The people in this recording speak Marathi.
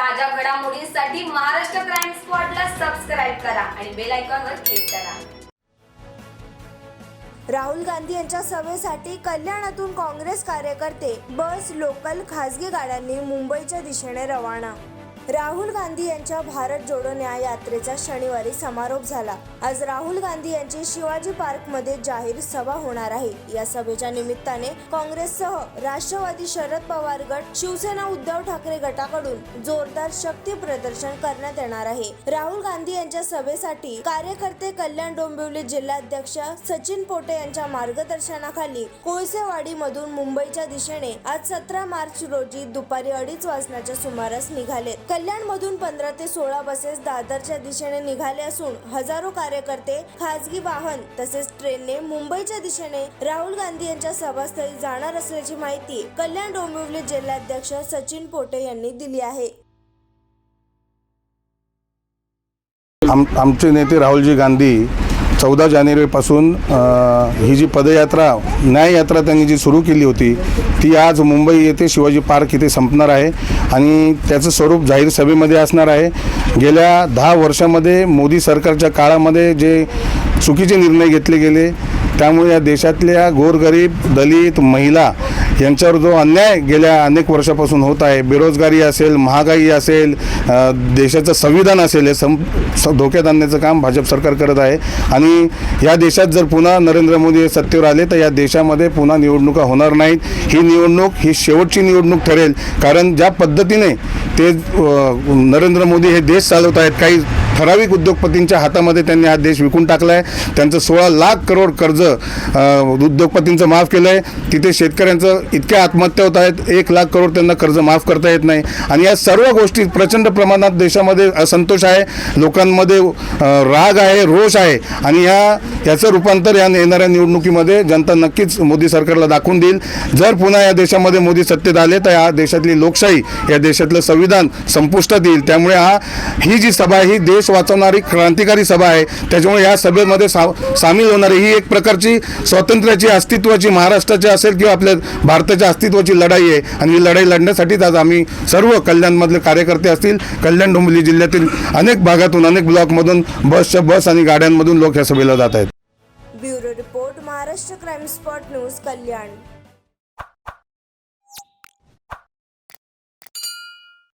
ताज्या घडामोडींसाठी महाराष्ट्र क्राईम स्पॉटला सबस्क्राईब करा आणि बेल आयकॉनवर क्लिक करा. राहुल गांधी यांच्या सभेसाठी कल्याणातून काँग्रेस कार्यकर्ते बस लोकल खासगी गाड्यांनी मुंबईच्या दिशेने रवाना राहुल गांधी यांच्या भारत जोडो न्याय यात्रेचा शनिवारी समारोप झाला. आज राहुल गांधी यांची शिवाजी पार्कमध्ये जाहीर सभा होणार आहे. या सभेच्या निमित्ताने काँग्रेससह राष्ट्रवादी शरद पवार गट शिवसेना उद्धव ठाकरे गटाकडून जोरदार शक्ती प्रदर्शन करण्यात येणार आहे. राहुल गांधी यांच्या सभेसाठी कार्यकर्ते कल्याण डोंबिवली जिल्हाध्यक्ष सचिन पोटे यांच्या मार्गदर्शनाखाली कोळसेवाडी मधून मुंबईच्या दिशेने आज सतरा मार्च रोजी दुपारी अडीच वाजण्याच्या सुमारास निघालेत. कल्याणमधून पंधरा ते सोळा बसेस दादरच्या दिशेने निघाले असून हजारो कार्यकर्ते खासगी वाहन तसेच ट्रेनने मुंबईच्या दिशेने राहुल गांधी यांच्या सभास्थळी जाणार असल्याची माहिती कल्याण डोंबिवली जिल्हाध्यक्ष सचिन पोटे यांनी दिली आहे. आम आमचे नेते राहुलजी गांधी चौदा जानेवारीपासून ही जी पदयात्रा न्याययात्रा त्यांनी जी सुरू केली होती ती आज मुंबई येथे शिवाजी पार्क इथे संपणार आहे आणि त्याचं स्वरूप जाहीर सभेमध्ये असणार आहे. गेल्या दहा वर्षामध्ये मोदी सरकारच्या काळामध्ये जे चुकीचे निर्णय घेतले गेले त्यामुळे या देशातल्या गोरगरीब दलित महिला यांच्यावर जो अन्याय गेल्या अनेक वर्षापासून होत आहे बेरोजगारी असेल महागाई असेल देशाचं संविधान असेल हे सं धोक्यात आणण्याचं काम भाजप सरकार करत आहे. आणि या देशात जर पुन्हा नरेंद्र मोदी हे सत्तेवर आले तर या देशामध्ये पुन्हा निवडणुका होणार नाहीत. ही निवडणूक ही शेवटची निवडणूक ठरेल. कारण ज्या पद्धतीने ते नरेंद्र मोदी हे देश चालवत आहेत काही ठराविक उद्योगपतींच्या हातामध्ये त्यांनी हा देश विकून टाकला आहे त्यांचं सोळा लाख करोड कर्ज उद्योगपतींचं माफ केलं आहे तिथे शेतकऱ्यांचं इतक्या आत्महत्या होत आहेत. एक लाख करोड त्यांना कर्ज माफ करता येत नाही. आणि या सर्व गोष्टी प्रचंड प्रमाणात देशामध्ये असंतोष आहे. लोकांमध्ये राग आहे रोष आहे. आणि या याचं रूपांतर या येणाऱ्या निवडणुकीमध्ये जनता नक्कीच मोदी सरकारला दाखवून देईल. जर पुन्हा या देशामध्ये मोदी सत्तेत आले तर या देशातली लोकशाही या देशातलं संविधान संपुष्टात येईल. त्यामुळे हा ही जी सभा ही देश वाचवणारी क्रांतिकारी सभा आहे. त्याच्यामुळे या सभेमध्ये सा सामील होणारी ही एक प्रकारची स्वातंत्र्याची अस्तित्वाची महाराष्ट्राची असेल किंवा आपल्या भारताच्या अस्तित्वाची लढाई आहे. आणि ही लढाई लढण्यासाठीच आज आम्ही सर्व कल्याणमधले कार्यकर्ते असतील कल्याण डोंबिवली जिल्ह्यातील अनेक भागातून अनेक ब्लॉकमधून बसच्या बस आणि गाड्यांमधून लोक या सभेला जात आहेत. Bureau report Maharashtra crime spot news Kalyan.